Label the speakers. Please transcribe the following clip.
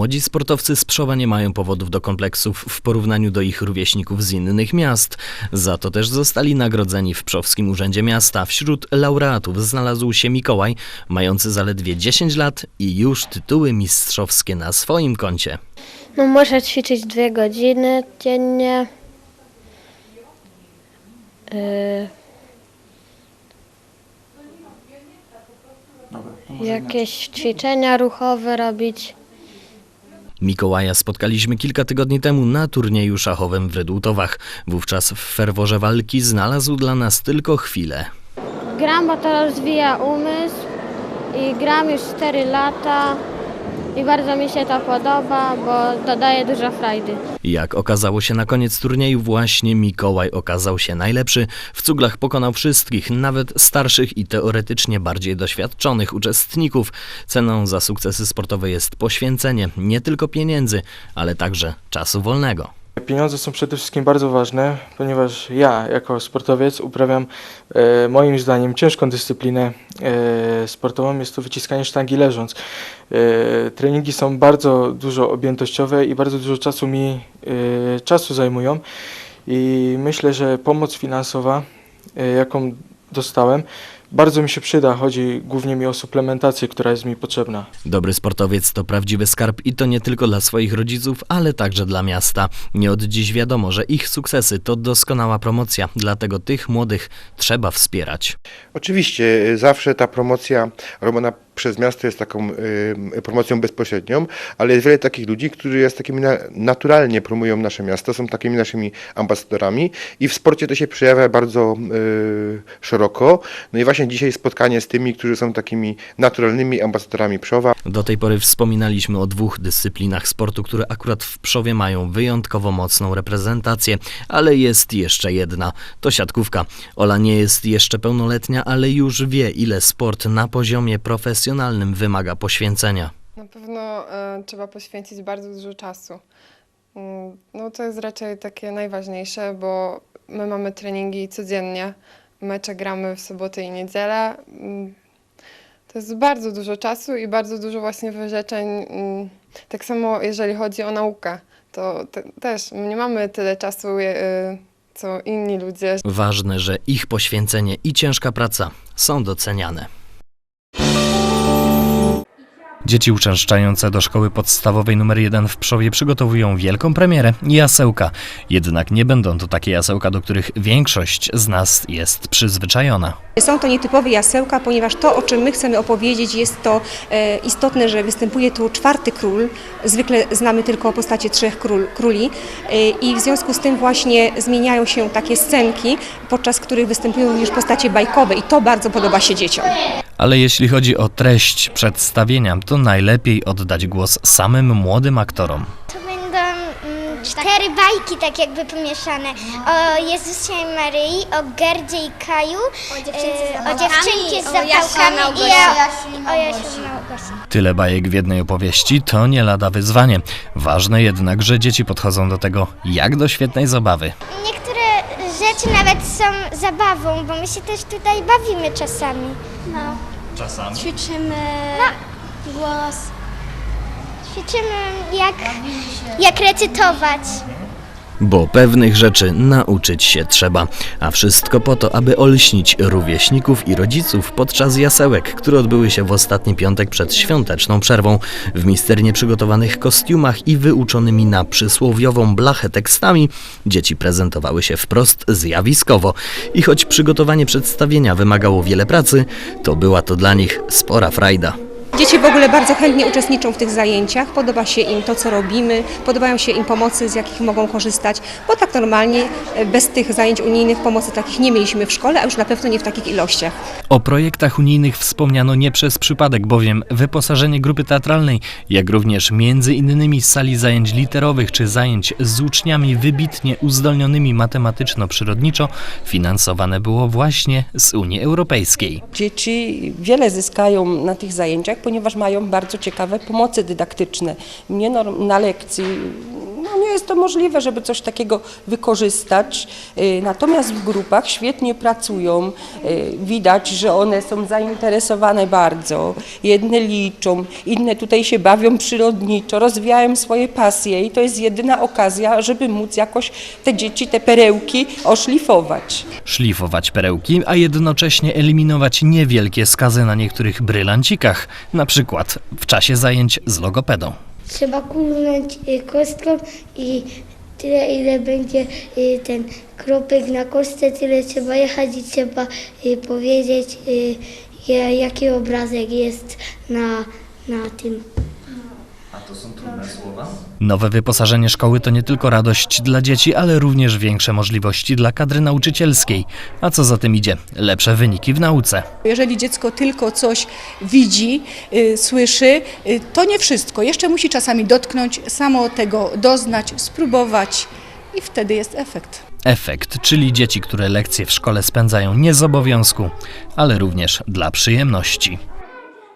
Speaker 1: Młodzi sportowcy z Pszowa nie mają powodów do kompleksów w porównaniu do ich rówieśników z innych miast. Za to też zostali nagrodzeni w Pszowskim Urzędzie Miasta. Wśród laureatów znalazł się Mikołaj, mający zaledwie 10 lat i już tytuły mistrzowskie na swoim koncie.
Speaker 2: No muszę ćwiczyć dwie godziny dziennie. Yy, jakieś ćwiczenia ruchowe robić.
Speaker 1: Mikołaja spotkaliśmy kilka tygodni temu na turnieju szachowym w Redutowach. Wówczas w ferworze walki znalazł dla nas tylko chwilę.
Speaker 2: Gram, bo to rozwija umysł i gram już 4 lata i bardzo mi się to podoba, bo to daje dużo frajdy.
Speaker 1: Jak okazało się na koniec turnieju, właśnie Mikołaj okazał się najlepszy. W cuglach pokonał wszystkich, nawet starszych i teoretycznie bardziej doświadczonych uczestników. Ceną za sukcesy sportowe jest poświęcenie nie tylko pieniędzy, ale także czasu wolnego.
Speaker 3: Pieniądze są przede wszystkim bardzo ważne, ponieważ ja jako sportowiec uprawiam e, moim zdaniem ciężką dyscyplinę e, sportową, jest to wyciskanie sztangi leżąc. E, treningi są bardzo dużo objętościowe i bardzo dużo czasu mi e, czasu zajmują i myślę, że pomoc finansowa, e, jaką dostałem, bardzo mi się przyda. Chodzi głównie mi o suplementację, która jest mi potrzebna.
Speaker 1: Dobry sportowiec to prawdziwy skarb i to nie tylko dla swoich rodziców, ale także dla miasta. Nie od dziś wiadomo, że ich sukcesy to doskonała promocja, dlatego tych młodych trzeba wspierać.
Speaker 4: Oczywiście, y, zawsze ta promocja robiona przez miasto jest taką y, promocją bezpośrednią, ale jest wiele takich ludzi, którzy jest takimi na, naturalnie promują nasze miasto, są takimi naszymi ambasadorami i w sporcie to się przejawia bardzo y, szeroko. No i właśnie dzisiaj spotkanie z tymi, którzy są takimi naturalnymi ambasadorami Przowa.
Speaker 1: Do tej pory wspominaliśmy o dwóch dyscyplinach sportu, które akurat w Pszowie mają wyjątkowo mocną reprezentację, ale jest jeszcze jedna. To siatkówka. Ola nie jest jeszcze pełnoletnia, ale już wie, ile sport na poziomie profesjonalnym wymaga poświęcenia.
Speaker 5: Na pewno e, trzeba poświęcić bardzo dużo czasu. Mm, No to jest raczej takie najważniejsze, bo my mamy treningi codziennie, mecze gramy w sobotę i niedzielę. Mm, To jest bardzo dużo czasu i bardzo dużo właśnie wyrzeczeń. mm, Tak samo jeżeli chodzi o naukę, to te, też my nie mamy tyle czasu e, co inni ludzie.
Speaker 1: Ważne, że ich poświęcenie i ciężka praca są doceniane. Dzieci uczęszczające do szkoły podstawowej nr 1 w Pszowie przygotowują wielką premierę jasełka. Jednak nie będą to takie jasełka, do których większość z nas jest przyzwyczajona.
Speaker 6: Są to nietypowe jasełka, ponieważ to, o czym my chcemy opowiedzieć, jest to e, istotne, że występuje tu czwarty król. Zwykle znamy tylko postacie trzech król, króli e, i w związku z tym właśnie zmieniają się takie scenki, podczas których występują również postacie bajkowe i to bardzo podoba się dzieciom.
Speaker 1: Ale jeśli chodzi o treść przedstawienia, to najlepiej oddać głos samym młodym aktorom.
Speaker 7: To będą mm, cztery bajki tak jakby pomieszane. O Jezusie i Maryi, o Gerdzie i Kaju, o dziewczynce z, o dziewczynce z zapałkami i o, o Jasiu Małgosi.
Speaker 1: Tyle bajek w jednej opowieści to nie lada wyzwanie. Ważne jednak, że dzieci podchodzą do tego jak do świetnej zabawy.
Speaker 7: Niektóre rzeczy nawet są zabawą, bo my się też tutaj bawimy czasami. No.
Speaker 1: Czasami.
Speaker 7: Ćwiczymy głos. Ćwiczymy jak, jak recytować.
Speaker 1: Bo pewnych rzeczy nauczyć się trzeba, a wszystko po to, aby olśnić rówieśników i rodziców podczas jasełek, które odbyły się w ostatni piątek przed świąteczną przerwą. W misternie przygotowanych kostiumach i wyuczonymi na przysłowiową blachę tekstami, dzieci prezentowały się wprost zjawiskowo. I choć przygotowanie przedstawienia wymagało wiele pracy, to była to dla nich spora frajda.
Speaker 6: Dzieci w ogóle bardzo chętnie uczestniczą w tych zajęciach, podoba się im to, co robimy, podobają się im pomocy, z jakich mogą korzystać, bo tak normalnie e, bez tych zajęć unijnych pomocy takich nie mieliśmy w szkole, a już na pewno nie w takich ilościach.
Speaker 1: O projektach unijnych wspomniano nie przez przypadek, bowiem wyposażenie grupy teatralnej, jak również między innymi sali zajęć literowych czy zajęć z uczniami wybitnie uzdolnionymi matematyczno-przyrodniczo finansowane było właśnie z Unii Europejskiej.
Speaker 8: Dzieci wiele zyskają na tych zajęciach, ponieważ mają bardzo ciekawe pomocy dydaktyczne. Mnie na lekcji no możliwe, żeby coś takiego wykorzystać. Y, Natomiast w grupach świetnie pracują. Y, Widać, że one są zainteresowane bardzo. Jedne liczą, inne tutaj się bawią przyrodniczo, rozwijają swoje pasje i to jest jedyna okazja, żeby móc jakoś te dzieci, te perełki oszlifować.
Speaker 9: Szlifować perełki, a jednocześnie eliminować niewielkie skazy na niektórych brylancikach, na przykład w czasie zajęć z logopedą.
Speaker 10: Trzeba kulnąć y, kostką i tyle ile będzie y, ten kropek na kostce, tyle trzeba jechać i trzeba y, powiedzieć ja- jaki obrazek jest na, na tym.
Speaker 9: Nowe wyposażenie szkoły to nie tylko radość dla dzieci, ale również większe możliwości dla kadry nauczycielskiej. A co za tym idzie? Lepsze wyniki w nauce.
Speaker 11: Jeżeli dziecko tylko coś widzi, y, słyszy, y, to nie wszystko. Jeszcze musi czasami dotknąć, samo tego doznać, spróbować i wtedy jest efekt.
Speaker 9: Efekt, czyli dzieci, które lekcje w szkole spędzają nie z obowiązku, ale również dla przyjemności.